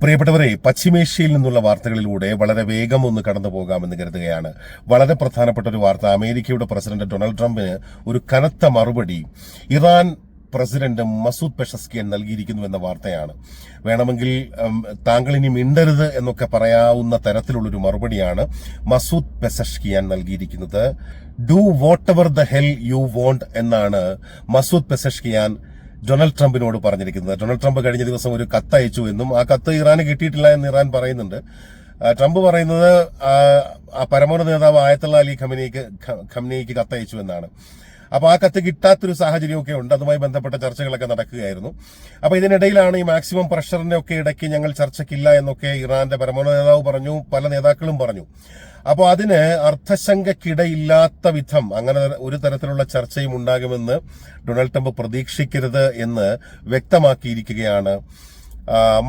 പ്രിയപ്പെട്ടവരെ പശ്ചിമേഷ്യയിൽ നിന്നുള്ള വാർത്തകളിലൂടെ വളരെ വേഗം ഒന്ന് കടന്നു പോകാമെന്ന് കരുതുകയാണ്. വളരെ പ്രധാനപ്പെട്ട ഒരു വാർത്ത. അമേരിക്കയുടെ പ്രസിഡന്റ് ഡൊണാൾഡ് ട്രംപിന് ഒരു കനത്ത മറുപടി ഇറാൻ പ്രസിഡന്റ് മസൂദ് പെഷസ്കിയൻ നൽകിയിരിക്കുന്നു എന്ന വാർത്തയാണ്. വേണമെങ്കിൽ താങ്കൾ ഇനി മിണ്ടരുത് എന്നൊക്കെ പറയാവുന്ന തരത്തിലുള്ളൊരു മറുപടിയാണ് മസൂദ് പെസഷ്കിയാൻ നൽകിയിരിക്കുന്നത്. Do whatever the hell you want എന്നാണ് മസൂദ് പെസഷ്കിയാൻ ഡൊണാൾഡ് ട്രംപിനോട് പറഞ്ഞിരിക്കുന്നത്. ഡൊണാൾഡ് ട്രംപ് കഴിഞ്ഞ ദിവസം ഒരു കത്ത് അയച്ചു എന്നും ആ കത്ത് ഇറാന് കിട്ടിയിട്ടില്ല എന്ന് ഇറാൻ പറയുന്നുണ്ട്. ട്രംപ് പറയുന്നത് പരമോന്നത നേതാവ് ആയത്തുള്ള അലി ഖമനിക്ക് ഖമനിക്ക് കത്തയച്ചു എന്നാണ്. അപ്പൊ ആ കത്ത് കിട്ടാത്തൊരു സാഹചര്യമൊക്കെ ഉണ്ട്. അതുമായി ബന്ധപ്പെട്ട ചർച്ചകളൊക്കെ നടക്കുകയായിരുന്നു. അപ്പോൾ ഇതിനിടയിലാണ് ഈ മാക്സിമം പ്രഷറിന്റെ ഒക്കെ ഇടയ്ക്ക് ഞങ്ങൾ ചർച്ചയ്ക്കില്ല എന്നൊക്കെ ഇറാന്റെ പരമോന്നത നേതാവ് പറഞ്ഞു പല നേതാക്കളും പറഞ്ഞു. അപ്പോൾ അതിന് അർത്ഥശങ്കക്കിടയില്ലാത്ത വിധം അങ്ങനെ ഒരു തരത്തിലുള്ള ചർച്ചയും ഉണ്ടാകുമെന്ന് ഡൊണാൾഡ് ട്രംപ് പ്രതീക്ഷിക്കരുത് എന്ന് വ്യക്തമാക്കിയിരിക്കുകയാണ്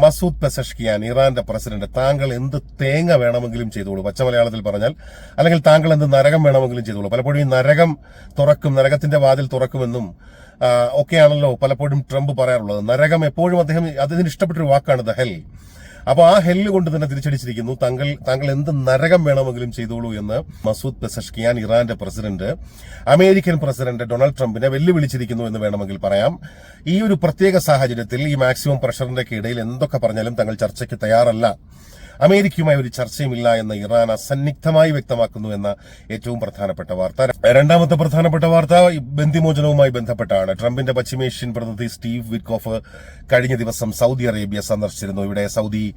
മസൂദ് പെസഷ്കിയാൻ ഇറാന്റെ പ്രസിഡന്റ് താങ്കൾ എന്ത് തേങ്ങ വേണമെങ്കിലും ചെയ്തോളൂ. പച്ച മലയാളത്തിൽ പറഞ്ഞാൽ അല്ലെങ്കിൽ താങ്കൾ എന്ത് നരകം വേണമെങ്കിലും ചെയ്തോളൂ. പലപ്പോഴും ഈ നരകം തുറക്കും നരകത്തിന്റെ വാതിൽ തുറക്കുമെന്നും ഒക്കെയാണല്ലോ പലപ്പോഴും ട്രംപ് പറയാറുള്ളത്. നരകം എപ്പോഴും അദ്ദേഹം അതിന് ഇഷ്ടപ്പെട്ടൊരു വാക്കാണ് ദ ഹെൽ അപ്പൊ ആ ഹെല്ല് കൊണ്ട് തന്നെ തിരിച്ചടിച്ചിരിക്കുന്നു. താങ്കൾ താങ്കൾ എന്ത് നരകം വേണമെങ്കിലും ചെയ്തോളൂ എന്ന് മസൂദ് പെസഷ്കിയാൻ ഇറാന്റെ പ്രസിഡന്റ് അമേരിക്കൻ പ്രസിഡന്റ് ഡൊണാൾഡ് ട്രംപിനെ വെല്ലുവിളിച്ചിരിക്കുന്നു എന്ന് വേണമെങ്കിൽ പറയാം. ഈ ഒരു പ്രത്യേക സാഹചര്യത്തിൽ ഈ മാക്സിമം പ്രഷറിന്റെ ഇടയിൽ എന്തൊക്കെ പറഞ്ഞാലും തങ്ങൾ ചർച്ചയ്ക്ക് തയ്യാറല്ല. അമേരിക്കയുമായി ഒരു ചർച്ചയുമില്ല എന്ന് ഇറാൻ അസന്നിഗ്ധമായി വ്യക്തമാക്കുന്നു എന്ന ഏറ്റവും പ്രധാനപ്പെട്ട വാർത്ത. രണ്ടാമത്തെ പ്രധാനപ്പെട്ട വാർത്ത ബന്ധിമോചനവുമായി ബന്ധപ്പെട്ടാണ്. ട്രംപിന്റെ പശ്ചിമേഷ്യൻ പ്രതിനിധി സ്റ്റീവ് വിറ്റ്കോഫ് കഴിഞ്ഞ ദിവസം സൗദി അറേബ്യ സന്ദർശിച്ചിരുന്നു. ഇവിടെ സൗദി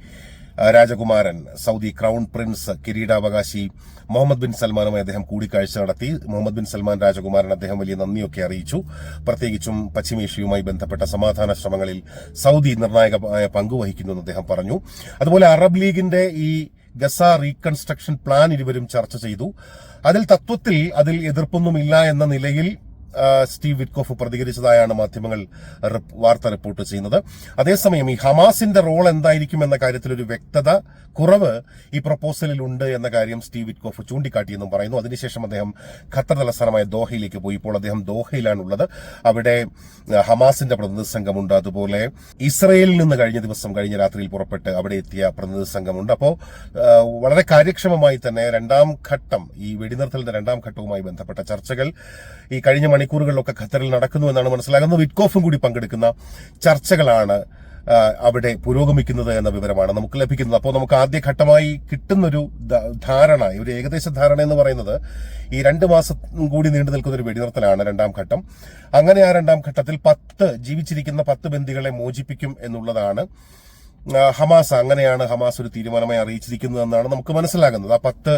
രാജകുമാരൻ സൗദി ക്രൗൺ പ്രിൻസ് കിരീടാവകാശി മുഹമ്മദ് ബിൻ സൽമാനുമായി അദ്ദേഹം കൂടിക്കാഴ്ച നടത്തി. മുഹമ്മദ് ബിൻ സൽമാൻ രാജകുമാരൻ അദ്ദേഹം വലിയ നന്ദിയൊക്കെ അറിയിച്ചു. പ്രത്യേകിച്ചും പശ്ചിമേഷ്യയുമായി ബന്ധപ്പെട്ട സമാധാന ശ്രമങ്ങളിൽ സൗദി നിർണായകമായ പങ്കുവഹിക്കുന്നുവെന്ന് അദ്ദേഹം പറഞ്ഞു. അതുപോലെ അറബ് ലീഗിന്റെ ഈ ഗസ റീകൺസ്ട്രക്ഷൻ പ്ലാൻ ഇരുവരും ചർച്ച ചെയ്തു. അതിൽ തത്വത്തിൽ അതിൽ എതിർപ്പൊന്നുമില്ല എന്ന നിലയിൽ സ്റ്റീവ് വിറ്റ്കോഫ് പ്രതികരിച്ചതായാണ് മാധ്യമങ്ങൾ വാർത്ത റിപ്പോർട്ട് ചെയ്യുന്നത്. അതേസമയം ഈ ഹമാസിന്റെ റോൾ എന്തായിരിക്കും എന്ന കാര്യത്തിൽ ഒരു വ്യക്തത കുറവ് ഈ പ്രപ്പോസലിൽ ഉണ്ട് എന്ന കാര്യം സ്റ്റീവ് വിറ്റ്കോഫ് ചൂണ്ടിക്കാട്ടിയെന്നും പറയുന്നു. അതിനുശേഷം അദ്ദേഹം ഖത്തർ തലസ്ഥാനമായ ദോഹയിലേക്ക് പോയി ഇപ്പോൾ അദ്ദേഹം ദോഹയിലാണുള്ളത്. അവിടെ ഹമാസിന്റെ പ്രതിനിധി സംഘമുണ്ട് അതുപോലെ ഇസ്രയേലിൽ നിന്ന് കഴിഞ്ഞ ദിവസം കഴിഞ്ഞ രാത്രിയിൽ പുറപ്പെട്ട് അവിടെ എത്തിയ പ്രതിനിധി സംഘമുണ്ട് അപ്പോൾ വളരെ കാര്യക്ഷമമായി തന്നെ രണ്ടാം ഘട്ടം ഈ വെടിനിർത്തലിന്റെ രണ്ടാം ഘട്ടവുമായി ബന്ധപ്പെട്ട ചർച്ചകൾ ഈ കഴിഞ്ഞ മണിക്കൂറുകളിലൊക്കെ ഖത്തറിൽ നടക്കുന്നു എന്നാണ് മനസ്സിലാകുന്നത് വിറ്റ്കോഫും കൂടി പങ്കെടുക്കുന്ന ചർച്ചകളാണ് അവിടെ പുരോഗമിക്കുന്നത് എന്ന വിവരമാണ് നമുക്ക് ലഭിക്കുന്നത്. അപ്പോൾ നമുക്ക് ആദ്യഘട്ടമായി കിട്ടുന്നൊരു ധാരണ ഒരു ഏകദേശ ധാരണ എന്ന് പറയുന്നത് ഈ രണ്ട് മാസം കൂടി നീണ്ടു നിൽക്കുന്ന ഒരു വെടിനിർത്തലാണ് രണ്ടാം ഘട്ടം. അങ്ങനെ ആ രണ്ടാം ഘട്ടത്തിൽ പത്ത് ജീവിച്ചിരിക്കുന്ന പത്ത് ബന്ദികളെ മോചിപ്പിക്കും എന്നുള്ളതാണ് ഹമാസ്. അങ്ങനെയാണ് ഹമാസ് ഒരു തീരുമാനമായി അറിയിച്ചിരിക്കുന്നതെന്നാണ് നമുക്ക് മനസ്സിലാകുന്നത്. ആ പത്ത്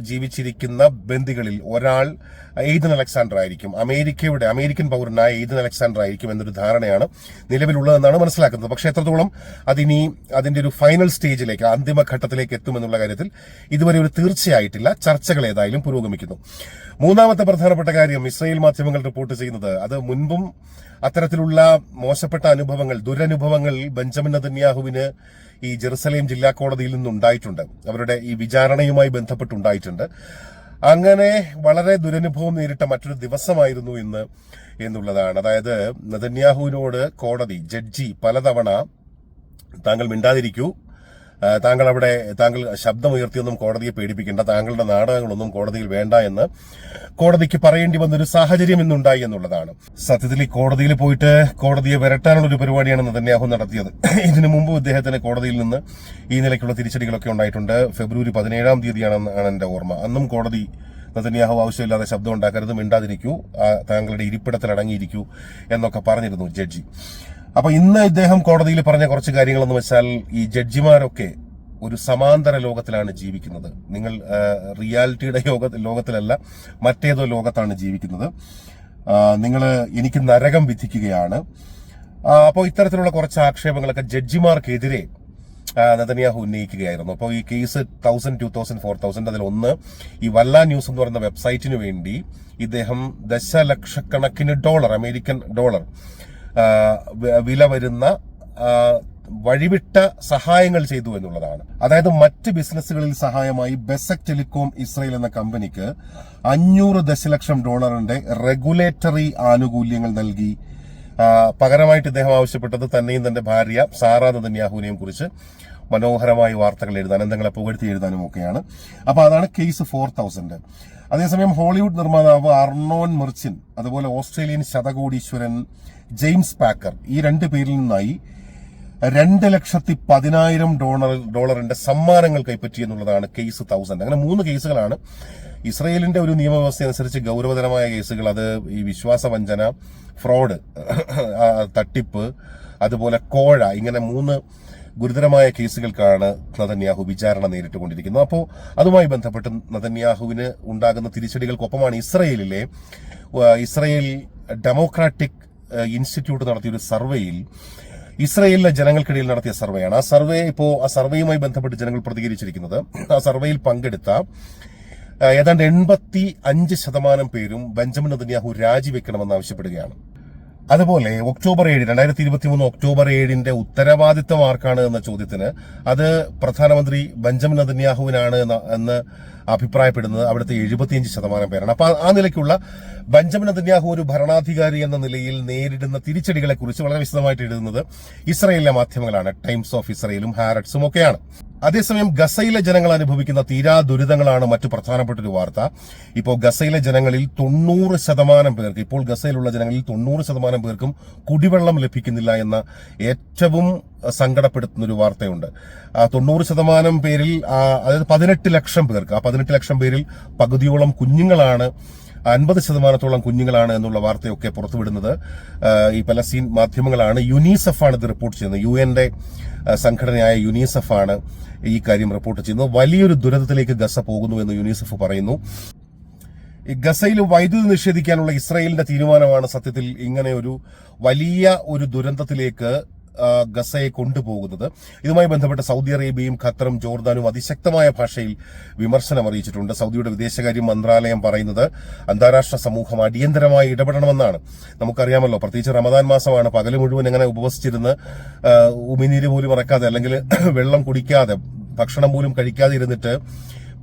ജീവിച്ചിരിക്കുന്ന ബന്ദികളിൽ ഒരാൾ എയ്തൻ അലക്സാണ്ടർ ആയിരിക്കും അമേരിക്കയുടെ അമേരിക്കൻ പൗരനായ എയ്തൻ അലക്സാണ്ടർ ആയിരിക്കും എന്നൊരു ധാരണയാണ് നിലവിലുള്ളതെന്നാണ് മനസ്സിലാക്കുന്നത്. പക്ഷേ എത്രത്തോളം അതിനി അതിന്റെ ഒരു ഫൈനൽ സ്റ്റേജിലേക്ക് അന്തിമ ഘട്ടത്തിലേക്ക് എത്തുമെന്നുള്ള കാര്യത്തിൽ ഇതുവരെ ഒരു തീർച്ചയായിട്ടില്ല. ചർച്ചകൾ ഏതായാലും പുരോഗമിക്കുന്നു. മൂന്നാമത്തെ പ്രധാനപ്പെട്ട കാര്യം ഇസ്രായേൽ മാധ്യമങ്ങൾ റിപ്പോർട്ട് ചെയ്യുന്നത് അത് മുൻപും അത്തരത്തിലുള്ള മോശപ്പെട്ട അനുഭവങ്ങൾ ദുരനുഭവങ്ങൾ ബെഞ്ചമിൻ നദന്യാഹുവിന് ഈ ജെറുസലേം ജില്ലാ കോടതിയിൽ നിന്നുണ്ടായിട്ടുണ്ട്. അവരുടെ ഈ വിചാരണയുമായി ബന്ധപ്പെട്ടുണ്ടായിട്ടുണ്ട്. അങ്ങനെ വളരെ ദുരനുഭവം നേരിട്ട മറ്റൊരു ദിവസമായിരുന്നു ഇന്ന് എന്നുള്ളതാണ്. അതായത് നദന്യാഹുവിനോട് കോടതി ജഡ്ജി പലതവണ താങ്കൾ മിണ്ടാതിരിക്കൂ താങ്കൾ അവിടെ താങ്കൾ ശബ്ദമുയർത്തിയൊന്നും കോടതിയെ പേടിപ്പിക്കേണ്ട താങ്കളുടെ നാടകങ്ങളൊന്നും കോടതിയിൽ വേണ്ട എന്ന് കോടതിക്ക് പറയേണ്ടി വന്നൊരു സാഹചര്യം ഇന്നുണ്ടായി എന്നുള്ളതാണ്. സത്യത്തിൽ ഈ കോടതിയിൽ പോയിട്ട് കോടതിയെ വരട്ടാനുള്ള ഒരു പരിപാടിയാണ് നെതന്യാഹു നടത്തിയത്. ഇതിനു മുമ്പ് ഇദ്ദേഹത്തിന് കോടതിയിൽ നിന്ന് ഈ നിലയ്ക്കുള്ള തിരിച്ചടികളൊക്കെ ഉണ്ടായിട്ടുണ്ട്. ഫെബ്രുവരി പതിനേഴാം തീയതിയാണെന്നാണ് എന്റെ ഓർമ്മ. അന്നും കോടതി നതന്യാഹു ആവശ്യമില്ലാതെ ശബ്ദം ഉണ്ടാക്കരുത് മിണ്ടാതിരിക്കൂ താങ്കളുടെ ഇരിപ്പിടത്തിൽ അടങ്ങിയിരിക്കൂ എന്നൊക്കെ പറഞ്ഞിരുന്നു ജഡ്ജി. അപ്പൊ ഇന്ന് ഇദ്ദേഹം കോടതിയിൽ പറഞ്ഞ കുറച്ച് കാര്യങ്ങളെന്ന് വെച്ചാൽ ഈ ജഡ്ജിമാരൊക്കെ ഒരു സമാന്തര ലോകത്തിലാണ് ജീവിക്കുന്നത്. നിങ്ങൾ റിയാലിറ്റിയുടെ യോഗ ലോകത്തിലല്ല മറ്റേതോ ലോകത്താണ് ജീവിക്കുന്നത്. നിങ്ങൾ എനിക്ക് നരകം വിധിക്കുകയാണ്. അപ്പോൾ ഇത്തരത്തിലുള്ള കുറച്ച് ആക്ഷേപങ്ങളൊക്കെ ജഡ്ജിമാർക്കെതിരെ നെതന്യാഹു ഉന്നയിക്കുകയായിരുന്നു. അപ്പോൾ ഈ case thousand two thousand four thousand അതിൽ ഒന്ന് ഈ വല്ല ന്യൂസ് എന്ന് പറയുന്ന വെബ്സൈറ്റിന് വേണ്ടി ഇദ്ദേഹം ദശലക്ഷക്കണക്കിന് ഡോളർ അമേരിക്കൻ ഡോളർ വില വരുന്ന വഴിവിട്ട സഹായങ്ങൾ ചെയ്തു എന്നുള്ളതാണ്. അതായത് മറ്റ് ബിസിനസ്സുകളിൽ സഹായമായി ബെസക് ടെലികോം ഇസ്രയേൽ എന്ന കമ്പനിക്ക് അഞ്ഞൂറ് ദശലക്ഷം ഡോളറിന്റെ റെഗുലേറ്ററി ആനുകൂല്യങ്ങൾ നൽകി. പകരമായിട്ട് ഇദ്ദേഹം ആവശ്യപ്പെട്ടത് തന്നെയും തന്റെ ഭാര്യ സാറാ നദന്യാഹുവിനെയും കുറിച്ച്. മനോഹരമായ വാർത്തകൾ എഴുതാൻ എന്തെങ്കിലും പുകഴ്ത്തി എഴുതാനും ഒക്കെയാണ്. അപ്പൊ അതാണ് കേസ് ഫോർ തൗസൻഡ് അതേസമയം ഹോളിവുഡ് നിർമ്മാതാവ് അർണോൻ മെർച്ചിൻ അതുപോലെ ഓസ്ട്രേലിയൻ ശതകോടീശ്വരൻ ജെയിംസ് പാക്കർ ഈ രണ്ട് പേരിൽ നിന്നായി രണ്ട് ലക്ഷത്തി പതിനായിരം ഡോളർ ഡോളറിന്റെ സമ്മാനങ്ങൾ കൈപ്പറ്റി എന്നുള്ളതാണ് കേസ് തൗസൻഡ് അങ്ങനെ മൂന്ന് കേസുകളാണ്. ഇസ്രയേലിന്റെ ഒരു നിയമവ്യവസ്ഥ അനുസരിച്ച് ഗൗരവതരമായ കേസുകൾ അത് ഈ വിശ്വാസവഞ്ചന ഫ്രോഡ് തട്ടിപ്പ് അതുപോലെ കോഴ ഇങ്ങനെ മൂന്ന് ഗുരുതരമായ കേസുകൾക്കാണ് നതന്യാഹു വിചാരണ നേരിട്ടുകൊണ്ടിരിക്കുന്നത്. അപ്പോൾ അതുമായി ബന്ധപ്പെട്ട് നതന്യാഹുവിന് ഉണ്ടാകുന്ന തിരിച്ചടികൾക്കൊപ്പമാണ് ഇസ്രയേലിലെ ഇസ്രയേൽ ഡെമോക്രാറ്റിക് ഇൻസ്റ്റിറ്റ്യൂട്ട് നടത്തിയ ഒരു സർവേയിൽ ഇസ്രയേലിലെ ജനങ്ങൾക്കിടയിൽ നടത്തിയ സർവേയാണ്. ആ സർവേ ഇപ്പോൾ ആ സർവേയുമായി ബന്ധപ്പെട്ട് ജനങ്ങൾ പ്രതികരിച്ചിരിക്കുന്നത്. ആ സർവേയിൽ പങ്കെടുത്ത ഏതാണ്ട് എൺപത്തി അഞ്ച് ശതമാനം പേരും ബെഞ്ചമിൻ നദന്യാഹു രാജിവെക്കണമെന്ന് ആവശ്യപ്പെടുകയാണ്. അതുപോലെ ഒക്ടോബർ ഏഴ് രണ്ടായിരത്തി ഇരുപത്തി മൂന്ന് ഒക്ടോബർ ഏഴിന്റെ ഉത്തരവാദിത്തം ആർക്കാണ് എന്ന ചോദ്യത്തിന് അത് പ്രധാനമന്ത്രി ബെഞ്ചമിൻ നെതന്യാഹുവിനാണ് എന്ന് അഭിപ്രായപ്പെടുന്നത്. അവിടുത്തെ എഴുപത്തിയഞ്ച് ശതമാനം പേരാണ്. അപ്പൊ ആ നിലയ്ക്കുള്ള ബെഞ്ചമിൻ നെതന്യാഹു ഒരു ഭരണാധികാരി എന്ന നിലയിൽ നേരിടുന്ന തിരിച്ചടികളെ കുറിച്ച് വളരെ വിശദമായിട്ട് എഴുതുന്നത് ഇസ്രയേലിലെ മാധ്യമങ്ങളാണ്. ടൈംസ് ഓഫ് ഇസ്രയേലും ഹാരറ്റ്സും ഒക്കെയാണ്. അതേസമയം ഗസയിലെ ജനങ്ങൾ അനുഭവിക്കുന്ന തീരാ ദുരിതങ്ങളാണ് മറ്റു പ്രധാനപ്പെട്ട ഒരു വാർത്ത. ഇപ്പോൾ ഗസയിലെ ജനങ്ങളിൽ തൊണ്ണൂറ് ശതമാനം പേർക്ക് ഇപ്പോൾ ഗസയിലുള്ള ജനങ്ങളിൽ തൊണ്ണൂറ് ശതമാനം പേർക്കും കുടിവെള്ളം ലഭിക്കുന്നില്ല എന്ന ഏറ്റവും സങ്കടപ്പെടുത്തുന്ന ഒരു വാർത്തയുണ്ട്. തൊണ്ണൂറ് ശതമാനം പേരിൽ അതായത് പതിനെട്ട് ലക്ഷം പേർക്ക് ആ പതിനെട്ട് ലക്ഷം പേരിൽ പകുതിയോളം കുഞ്ഞുങ്ങളാണ് അൻപത് ശതമാനത്തോളം കുഞ്ഞുങ്ങളാണ് എന്നുള്ള വാർത്തയൊക്കെ പുറത്തുവിടുന്നത്. ഈ പലസ്തീൻ മാധ്യമങ്ങളാണ് യുനീസെഫ് ആണ് ഇത് റിപ്പോർട്ട് ചെയ്യുന്നത്. യു എന്റെ സംഘടനയായ യുനീസെഫ് ആണ് ഈ കാര്യം റിപ്പോർട്ട് ചെയ്യുന്നത്. വലിയൊരു ദുരന്തത്തിലേക്ക് ഗസ പോകുന്നു എന്ന് യുനീസെഫ് പറയുന്നു. ഈ ഗസയിൽ വൈദ്യുതി നിഷേധിക്കാനുള്ള ഇസ്രായേലിന്റെ തീരുമാനമാണ് സത്യത്തിൽ ഇങ്ങനെ ഒരു വലിയ ഒരു ദുരന്തത്തിലേക്ക് ഗസയെ കൊണ്ടുപോകുന്നത്. ഇതുമായി ബന്ധപ്പെട്ട് സൗദി അറേബ്യയും ഖത്തറും ജോർദാനും അതിശക്തമായ ഭാഷയിൽ വിമർശനം അറിയിച്ചിട്ടുണ്ട്. സൗദിയുടെ വിദേശകാര്യ മന്ത്രാലയം പറയുന്നത് അന്താരാഷ്ട്ര സമൂഹം അടിയന്തരമായി ഇടപെടണമെന്നാണ്. നമുക്കറിയാമല്ലോ പ്രത്യേകിച്ച് റമദാൻ മാസമാണ് പകൽ മുഴുവൻ എങ്ങനെ ഉപവസിച്ചിരുന്ന് ഉമിനീര് പോലും ഇറക്കാതെ അല്ലെങ്കിൽ വെള്ളം കുടിക്കാതെ ഭക്ഷണം പോലും കഴിക്കാതെ ഇരുന്നിട്ട്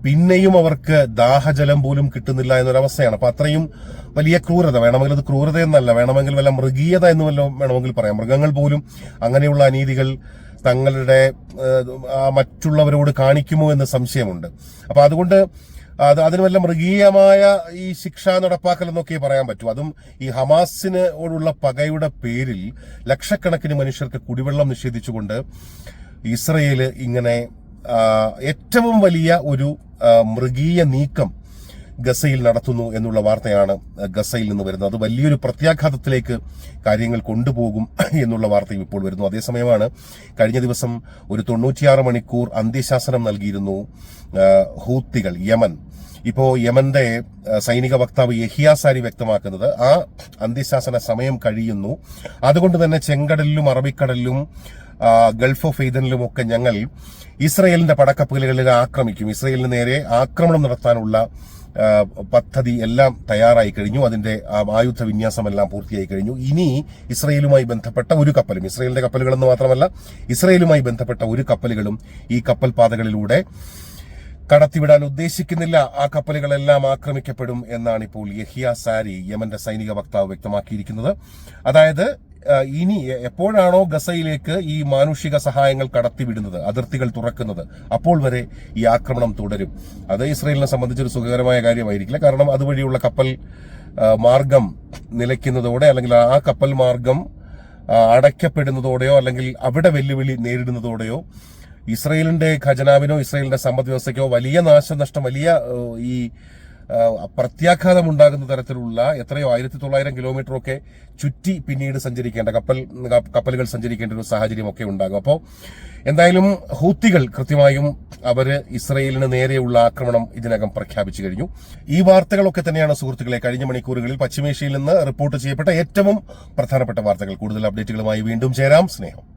പിന്നെയും അവർക്ക് ദാഹജലം പോലും കിട്ടുന്നില്ല എന്നൊരവസ്ഥയാണ്. അപ്പൊ അത്രയും വലിയ ക്രൂരത. വേണമെങ്കിൽ അത് ക്രൂരത എന്നല്ല. വേണമെങ്കിൽ വല്ല മൃഗീയത എന്ന് വല്ല വേണമെങ്കിൽ പറയാം. മൃഗങ്ങൾ പോലും അങ്ങനെയുള്ള അനീതികൾ തങ്ങളുടെ മറ്റുള്ളവരോട് കാണിക്കുമോ എന്ന് സംശയമുണ്ട്. അപ്പൊ അതുകൊണ്ട് അത് അതിന് വല്ല മൃഗീയമായ ഈ ശിക്ഷ നടപ്പാക്കൽ എന്നൊക്കെ പറയാൻ പറ്റും. അതും ഈ ഹമാസിനോടുള്ള പകയുടെ പേരിൽ ലക്ഷക്കണക്കിന് മനുഷ്യർക്ക് കുടിവെള്ളം നിഷേധിച്ചുകൊണ്ട് ഇസ്രയേൽ ഇങ്ങനെ ഏറ്റവും വലിയ ഒരു മൃഗീയ നീക്കം ഗസയിൽ നടത്തുന്നു എന്നുള്ള വാർത്തയാണ് ഗസയിൽ നിന്ന് വരുന്നത്. അത് വലിയൊരു പ്രത്യാഘാതത്തിലേക്ക് കാര്യങ്ങൾ കൊണ്ടുപോകും എന്നുള്ള വാർത്തയും ഇപ്പോൾ വരുന്നു. അതേസമയമാണ് കഴിഞ്ഞ ദിവസം ഒരു തൊണ്ണൂറ്റിയാറ് മണിക്കൂർ അന്ത്യശാസനം നൽകിയിരുന്നു ഹൂത്തികൾ യമൻ. ഇപ്പോൾ യമന്റെ സൈനിക വക്താവ് യഹിയാസാരി വ്യക്തമാക്കുന്നത് ആ അന്ത്യശാസന സമയം കഴിയുന്നു. അതുകൊണ്ട് തന്നെ ചെങ്കടലിലും അറബിക്കടലിലും ഗൾഫ് ഓഫ് ഈദനിലുമൊക്കെ ഞങ്ങൾ ഇസ്രയേലിന്റെ പടക്കപ്പലുകളിൽ ആക്രമിക്കും. ഇസ്രയേലിന് നേരെ ആക്രമണം നടത്താനുള്ള പദ്ധതി എല്ലാം തയ്യാറായി കഴിഞ്ഞു. അതിന്റെ ആയുധ വിന്യാസമെല്ലാം പൂർത്തിയായി കഴിഞ്ഞു. ഇനി ഇസ്രയേലുമായി ബന്ധപ്പെട്ട ഒരു കപ്പലും ഇസ്രയേലിന്റെ കപ്പലുകളെന്ന് മാത്രമല്ല ഇസ്രയേലുമായി ബന്ധപ്പെട്ട ഒരു കപ്പലുകളും ഈ കപ്പൽ പാതകളിലൂടെ കടത്തിവിടാൻ ഉദ്ദേശിക്കുന്നില്ല. ആ കപ്പലുകളെല്ലാം ആക്രമിക്കപ്പെടും എന്നാണ് ഇപ്പോൾ യഹിയ സാരി യമന്റെ സൈനിക വക്താവ് വ്യക്തമാക്കിയിരിക്കുന്നത്. അതായത് ഇനി എപ്പോഴാണോ ഗസയിലേക്ക് ഈ മാനുഷിക സഹായങ്ങൾ കടത്തിവിടുന്നത് അതിർത്തികൾ തുറക്കുന്നത് അപ്പോൾ വരെ ഈ ആക്രമണം തുടരും. അത് ഇസ്രയേലിനെ സംബന്ധിച്ചൊരു സുഖകരമായ കാര്യമായിരിക്കില്ല. കാരണം അതുവഴിയുള്ള കപ്പൽ മാർഗം നിലയ്ക്കുന്നതോടെ അല്ലെങ്കിൽ ആ കപ്പൽ മാർഗം അടയ്ക്കപ്പെടുന്നതോടെയോ അല്ലെങ്കിൽ അവിടെ വെല്ലുവിളി നേരിടുന്നതോടെയോ ഇസ്രയേലിന്റെ ഖജനാവിനോ ഇസ്രയേലിന്റെ സമ്പദ് വ്യവസ്ഥയ്ക്കോ വലിയ നാശനഷ്ടം വലിയ ഈ പ്രത്യാഘാതം ഉണ്ടാകുന്ന തരത്തിലുള്ള എത്രയോ ആയിരത്തി തൊള്ളായിരം കിലോമീറ്റർ ഒക്കെ ചുറ്റി പിന്നീട് സഞ്ചരിക്കേണ്ട കപ്പൽ കപ്പലുകൾ സഞ്ചരിക്കേണ്ട ഒരു സാഹചര്യം ഒക്കെ ഉണ്ടാകും. അപ്പോൾ എന്തായാലും ഹൂത്തികൾ കൃത്യമായും അവർ ഇസ്രയേലിന് നേരെയുള്ള ആക്രമണം ഇതിനകം പ്രഖ്യാപിച്ചു കഴിഞ്ഞു. ഈ വാർത്തകളൊക്കെ തന്നെയാണ് സുഹൃത്തുക്കളെ കഴിഞ്ഞ മണിക്കൂറുകളിൽ പശ്ചിമേഷ്യയിൽ നിന്ന് റിപ്പോർട്ട് ചെയ്യപ്പെട്ട ഏറ്റവും പ്രധാനപ്പെട്ട വാർത്തകൾ. കൂടുതൽ അപ്ഡേറ്റുകളുമായി വീണ്ടും ചേരാം. സ്നേഹം.